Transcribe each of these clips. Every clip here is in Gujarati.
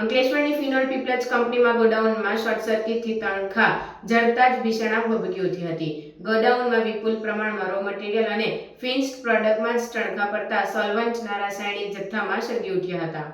અંકલેશ્વરની ફિનોલ પીપલજ કંપનીમાં ગોડાઉનમાં શોર્ટ સર્કિટથી તણખા જળતા જ ભીષણ ભભૂકી ઉઠી હતી. ગોડાઉનમાં વિપુલ પ્રમાણમાં રો મટીરિયલ અને ફિન્સ્ડ પ્રોડક્ટમાં જ તણખા પડતા સોલ્વન્ટના રાસાયણિક જથ્થામાં સળગી ઉઠ્યા હતા.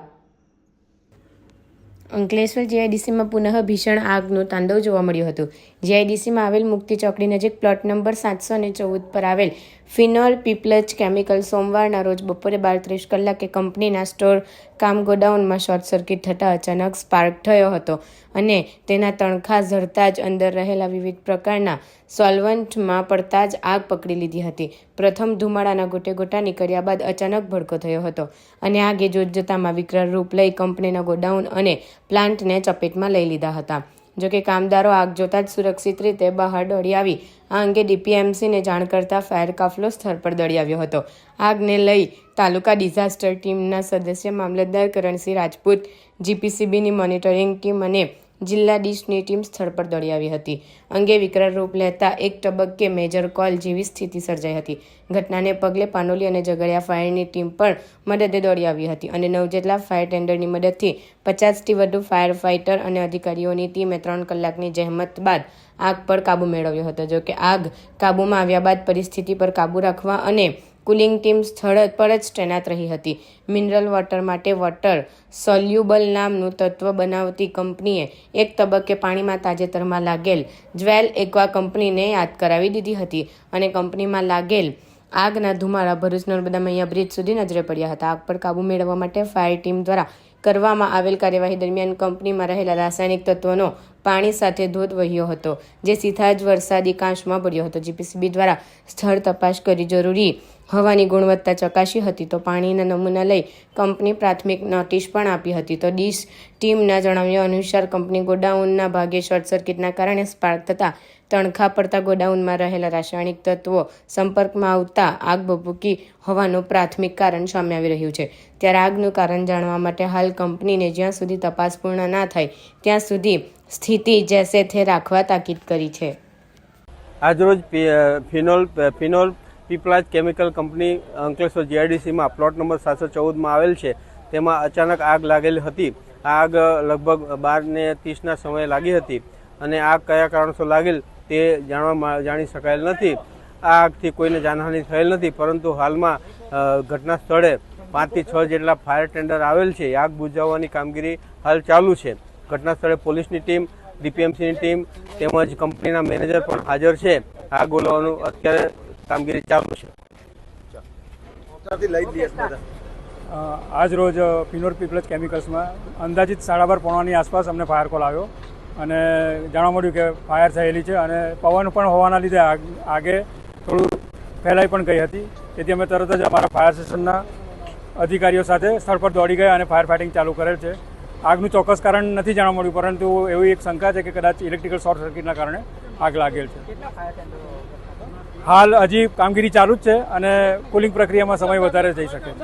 અંકલેશ્વર જીઆઈડીસીમાં પુનઃ ભીષણ આગનું તાંડવ જોવા મળ્યું હતું. જીઆઈડીસીમાં આવેલ મુક્તિ ચોકડી નજીક પ્લોટ નંબર સાતસો ને ચૌદ પર આવેલ ફિનોલ પીપલજ કેમિકલ સોમવારના રોજ બપોરે બાર ત્રીસ કલાકે કંપનીના સ્ટોર કામ ગોડાઉનમાં શોર્ટ સર્કિટ થતાં અચાનક સ્પાર્ક થયો હતો અને તેના તણખા ઝરતા જ અંદર રહેલા વિવિધ પ્રકારના સોલ્વન્ટમાં પડતા જ આગ પકડી લીધી હતી. પ્રથમ ધુમાડાના ગોટે ગોટા નીકળ્યા બાદ અચાનક ભડકો થયો હતો અને આગે જોત જતામાં વિકરાળ રૂપ લઈ કંપનીના ગોડાઉન અને પ્લાન્ટને ચપેટમાં લઈ લીધા હતા. જોકે કામદારો આગ જોતા જ સુરક્ષિત રીતે બહાર દોડી આવી. આ અંગે ડીપીએમસીને જાણ કરતા ફાયર કાફલો સ્થળ પર દોડી આવ્યો હતો. આગને લઈ તાલુકા ડિઝાસ્ટર ટીમના સદસ્ય મામલતદાર કરણસિંહ રાજપૂત, જીપીસીબીની મોનિટરિંગ ટીમ અને જિલ્લા ડીશની ટીમ સ્થળ પર દોડી આવી હતી. અંગે વિકરાળ રૂપ લેતા એક તબક્કે મેજર કોલ જેવી સ્થિતિ સર્જાઈ હતી. ઘટનાને પગલે પાનોલી અને ઝઘડિયા ફાયરની ટીમ પણ મદદે દોડી આવી હતી અને નવ જેટલા ફાયર ટેન્ડરની મદદથી પચાસથી વધુ ફાયર ફાઇટર અને અધિકારીઓની ટીમે ત્રણ કલાકની જહેમત બાદ આગ પર કાબુ મેળવ્યો હતો. જો કે આગ કાબૂમાં આવ્યા બાદ પરિસ્થિતિ પર કાબૂ રાખવા અને કુલિંગ ટીમ સ્થળ પર જ તૈનાત રહી હતી. મિનરલ વોટર માટે વોટર સોલ્યુબલ નામનું તત્વ બનાવતી કંપનીએ એક તબક્કે પાણીમાં તાજેતરમાં લાગેલ જ્વેલ એક્વા કંપનીને યાદ કરાવી દીધી હતી અને કંપનીમાં લાગેલ આગના ધુમાડા ભરૂચ, નર્મદા, મૈયા બ્રિજ સુધી નજરે પડ્યા હતા. આગ પર કાબૂ મેળવવા માટે ફાયર ટીમ દ્વારા કરવામાં આવેલ કાર્યવાહી દરમિયાન કંપનીમાં રહેલા રાસાયણિક તત્વોનો પાણી સાથે ધોધ વહ્યો હતો, જે સીધા જ વરસાદી કાંશમાં પડ્યો હતો. જીપીસીબી દ્વારા સ્થળ તપાસ કરી જરૂરી હવાની ગુણવત્તા ચકાસી હતી તો પાણીના નમૂના લઈ કંપની પ્રાથમિક નોટિસ પણ આપી હતી. તો ડીશ ટીમના જણાવ્યા અનુસાર, કંપની ગોડાઉનના ભાગે શોર્ટ સર્કિટના કારણે સ્પાર્ક થતાં તણખા પડતા ગોડાઉનમાં રહેલા રાસાયણિક તત્વો સંપર્કમાં આવતા આગ ભભૂકી હોવાનું પ્રાથમિક કારણ સામે આવી રહ્યું છે. ત્યારે આગનું કારણ જાણવા માટે હાલ કંપનીને જ્યાં સુધી તપાસ પૂર્ણ ના થાય ત્યાં સુધી સ્થિતિ જેસે થે રાખવા તાકીદ કરી છે. આજરોજ phenol phenol Piplaj chemical company Ankleshwar જીઆઈડીસીમાં plot number સાતસો ચૌદમાં આવેલ છે. તેમાં અચાનક આગ લાગેલી હતી. આગ લગભગ બાર ને ત્રીસના સમયે લાગી હતી અને આગ કયા કારણસર લાગેલ તે જાણવા જાણી શકાયેલ નથી. આ આગથી કોઈને જાનહાનિ થયેલ નથી, પરંતુ હાલમાં ઘટના સ્થળે પાંચથી છ જેટલા ફાયર ટેન્ડર આવેલ છે આગ બુજાવવાની કામગીરી હાલ ચાલુ છે. ઘટના સ્થળે પોલીસની ટીમ ડીપીએમસીની ટીમ તેમજ કંપનીના મેનેજર પણ હાજર છે. આગ ઓલવાનું અત્યારે કામગીરી ચાલુ છે. આજ રોજ પિનોર પીપલજ કેમિકલ્સમાં અંદાજિત સાડા બાર પોણાની આસપાસ અમને ફાયર કોલ આવ્યો. અને જાણવા મળ્યું કે ફાયર થયેલી છે અને પવન પણ હોવાના લીધે આગે થોડું ફેલાઈ પણ ગઈ હતી. તેથી અમે તરત જ અમારા ફાયર સ્ટેશનના અધિકારીઓ સાથે સ્થળ પર દોડી ગયા અને ફાયર ફાઇટિંગ ચાલુ કરેલ છે. આગનું ચોક્કસ કારણ નથી જાણવા મળ્યું પરંતુ એવી એક શંકા છે કે કદાચ ઇલેક્ટ્રિકલ શોર્ટ સર્કિટના કારણે આગ લાગેલ છે. હાલ હજી કામગીરી ચાલુ જ છે અને કુલિંગ પ્રક્રિયામાં સમય વધારે જઈ શકે છે.